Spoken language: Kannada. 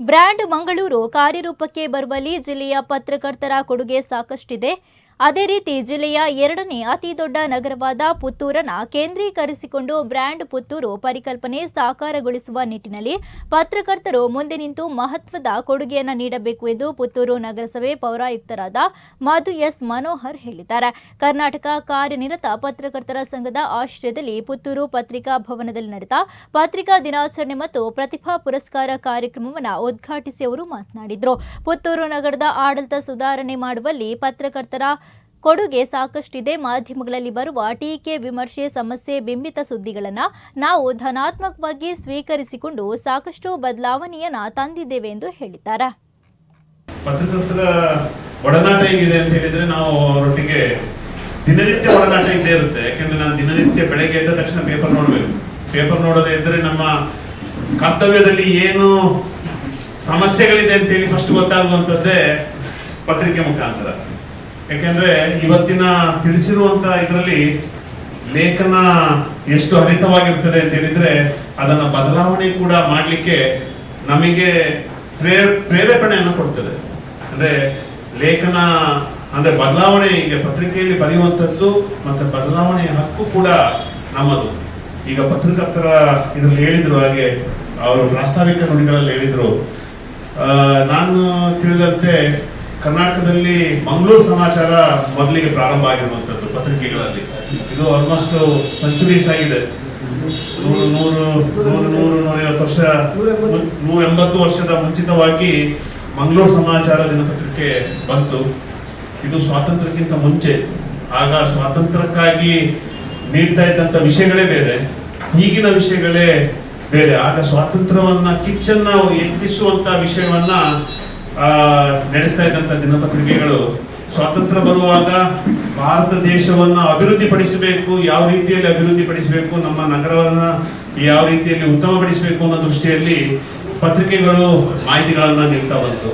ಬ್ರ್ಯಾಂಡ್ ಮಂಗಳೂರು ಕಾರ್ಯರೂಪಕ್ಕೆ ಬರುವಲ್ಲಿ ಜಿಲ್ಲೆಯ ಪತ್ರಕರ್ತರ ಕೊಡುಗೆ ಸಾಕಷ್ಟಿದೆ. ಅದೇ ರೀತಿ ಜಿಲ್ಲೆಯ ಎರಡನೇ ಅತಿ ದೊಡ್ಡ ನಗರವಾದ ಪುತ್ತೂರನ ಕೇಂದ್ರೀಕರಿಸಿಕೊಂಡು ಬ್ರ್ಯಾಂಡ್ ಪುತ್ತೂರು ಪರಿಕಲ್ಪನೆ ಸಾಕಾರಗೊಳಿಸುವ ನಿಟ್ಟಿನಲ್ಲಿ ಪತ್ರಕರ್ತರು ಮುಂದೆ ನಿಂತು ಮಹತ್ವದ ಕೊಡುಗೆಯನ್ನು ನೀಡಬೇಕು ಎಂದು ಪುತ್ತೂರು ನಗರಸಭೆ ಪೌರಾಯುಕ್ತರಾದ ಮಧು ಎಸ್ ಮನೋಹರ್ ಹೇಳಿದ್ದಾರೆ. ಕರ್ನಾಟಕ ಕಾರ್ಯನಿರತ ಪತ್ರಕರ್ತರ ಸಂಘದ ಆಶ್ರಯದಲ್ಲಿ ಪುತ್ತೂರು ಪತ್ರಿಕಾ ಭವನದಲ್ಲಿ ನಡೆದ ಪತ್ರಿಕಾ ದಿನಾಚರಣೆ ಮತ್ತು ಪ್ರತಿಭಾ ಪುರಸ್ಕಾರ ಕಾರ್ಯಕ್ರಮವನ್ನು ಉದ್ಘಾಟಿಸಿ ಅವರು ಮಾತನಾಡಿದರು. ಪುತ್ತೂರು ನಗರದ ಆಡಳಿತ ಸುಧಾರಣೆ ಮಾಡುವಲ್ಲಿ ಪತ್ರಕರ್ತರ ಕೊಡುಗೆ ಸಾಕಷ್ಟಿದೆ. ಮಾಧ್ಯಮಗಳಲ್ಲಿ ಬರುವ ಟೀಕೆ ವಿಮರ್ಶೆ, ಸಮಸ್ಯೆ, ಬಿಂಬಿತ ಸುದ್ದಿಗಳನ್ನು ನಾವು ಧನಾತ್ಮಕವಾಗಿ ಸ್ವೀಕರಿಸಿಕೊಂಡು ಸಾಕಷ್ಟು ಬದಲಾವಣೆಯನ್ನ ತಂದಿದ್ದೇವೆ ಎಂದು ಹೇಳಿದ್ದಾರೆ. ಪತ್ರಕರ್ತರ ಒಡನಾಟ ಹೇಗಿದೆ ಅಂತ ಹೇಳಿದ್ರೆ ನಾವು ಅವರೊಟ್ಟಿಗೆ ದಿನನಿತ್ಯ ಒಡನಾಟ ಇದ್ದೇ ಇರುತ್ತೆ. ಯಾಕೆಂದ್ರೆ ನಾನು ದಿನನಿತ್ಯ ಬೆಳಗ್ಗೆ ಎದ್ದ ತಕ್ಷಣ ಪೇಪರ್ ನೋಡಬೇಕು. ಪೇಪರ್ ನೋಡದೆ ಇದ್ರೆ ನಮ್ಮ ಕರ್ತವ್ಯದಲ್ಲಿ ಏನು ಸಮಸ್ಯೆಗಳಿದೆ ಅಂತೇಳಿ ಫಸ್ಟ್ ಗೊತ್ತಾಗುವಂಥದ್ದೇ ಪತ್ರಿಕೆ ಮುಖಾಂತರ. ಯಾಕೆಂದ್ರೆ ಇವತ್ತಿನ ತಿಳಿಸಿರುವಂತ ಇದರಲ್ಲಿ ಲೇಖನ ಎಷ್ಟು ಹರಿತವಾಗಿರ್ತದೆ ಅಂತ ಹೇಳಿದ್ರೆ ಅದನ್ನ ಬದಲಾವಣೆ ಕೂಡ ಮಾಡಲಿಕ್ಕೆ ನಮಗೆ ಪ್ರೇ ಪ್ರೇರೇಪಣೆಯನ್ನು ಕೊಡ್ತದೆ. ಅಂದ್ರೆ ಲೇಖನ, ಅಂದ್ರೆ ಬದಲಾವಣೆ ಈಗ ಪತ್ರಿಕೆಯಲ್ಲಿ ಬರೆಯುವಂಥದ್ದು ಮತ್ತೆ ಬದಲಾವಣೆಯ ಹಕ್ಕು ಕೂಡ ನಮ್ಮದು. ಈಗ ಪತ್ರಕರ್ತರ ಇದ್ರಲ್ಲಿ ಹೇಳಿದ್ರು ಹಾಗೆ, ಅವರು ಪ್ರಾಸ್ತಾವಿಕ ನುಡಿಗಳಲ್ಲಿ ಹೇಳಿದ್ರು. ನಾನು ತಿಳಿದಂತೆ ಕರ್ನಾಟಕದಲ್ಲಿ ಮಂಗಳೂರು ಸಮಾಚಾರ ಮೊದಲಿಗೆ ಪ್ರಾರಂಭ ಆಗಿರುವಂತದ್ದು ಪತ್ರಿಕೆಗಳಲ್ಲಿ. ಇದು ಆಲ್ಮೋಸ್ಟ್ ಸೆಂಚುರೀಸ್ ಆಗಿದೆ. ನೂರು ನೂರು ನೂರು ನೂರು, ನೂರೈವತ್ತು ವರ್ಷ, ನೂರ ಎಂಬತ್ತು ವರ್ಷದ ಮುಂಚಿತವಾಗಿ ಮಂಗಳೂರು ಸಮಾಚಾರ ದಿನಪತ್ರಿಕೆ ಬಂತು. ಇದು ಸ್ವಾತಂತ್ರ್ಯಕ್ಕಿಂತ ಮುಂಚೆ. ಆಗ ಸ್ವಾತಂತ್ರ್ಯಕ್ಕಾಗಿ ನೀಡ್ತಾ ಇದ್ದಂತ ವಿಷಯಗಳೇ ಬೇರೆ. ಈಗಿನ ವಿಷಯಗಳೇ ಬೇರೆ. ಆಗ ಸ್ವಾತಂತ್ರ್ಯವನ್ನ ಕಿಚ್ಚನ್ನ ಹೆಚ್ಚಿಸುವಂತ ವಿಷಯವನ್ನ ನಡೆಸ್ತಾ ಇದ್ದಂಥ ದಿನಪತ್ರಿಕೆಗಳು ಸ್ವಾತಂತ್ರ್ಯ ಬರುವಾಗ ಭಾರತ ದೇಶವನ್ನ ಅಭಿವೃದ್ಧಿ ಪಡಿಸಬೇಕು ಯಾವ ರೀತಿಯಲ್ಲಿ ಅಭಿವೃದ್ಧಿ ಪಡಿಸಬೇಕು ನಮ್ಮ ನಗರವನ್ನು ಯಾವ ರೀತಿಯಲ್ಲಿ ಉತ್ತಮಪಡಿಸಬೇಕು ಅನ್ನೋ ದೃಷ್ಟಿಯಲ್ಲಿ ಪತ್ರಿಕೆಗಳು ಮಾಹಿತಿಗಳನ್ನು ನೀಡ್ತಾ ಬಂತು.